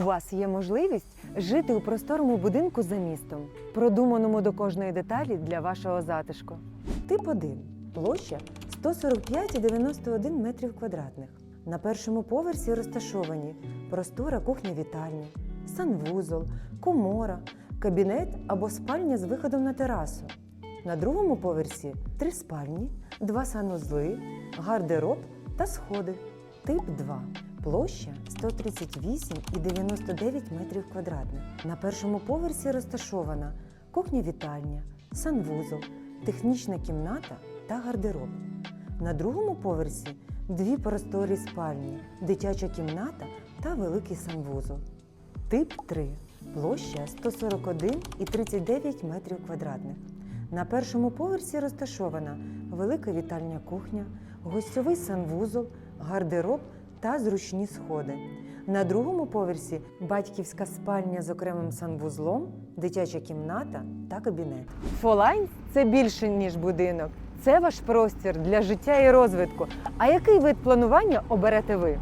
вас є можливість жити у просторому будинку за містом, продуманому до кожної деталі для вашого затишку. Тип 1. Площа 145,91 метрів квадратних. На першому поверсі розташовані простора кухня-вітальня, санвузол, комора, кабінет або спальня з виходом на терасу. На другому поверсі три спальні, два санузли, гардероб та сходи. Тип 2. Площа 138,99 метрів квадратних. На першому поверсі розташована кухня-вітальня, санвузол, технічна кімната та гардероб. На другому поверсі дві просторі спальні, дитяча кімната та великий санвузол. Тип 3. Площа 141,39 метрів квадратних. На першому поверсі розташована велика вітальня кухня, гостьовий санвузол, гардероб та зручні сходи. На другому поверсі батьківська спальня з окремим санвузлом, дитяча кімната та кабінет. Фолайн це більше ніж будинок. Це ваш простір для життя і розвитку. А який вид планування оберете ви?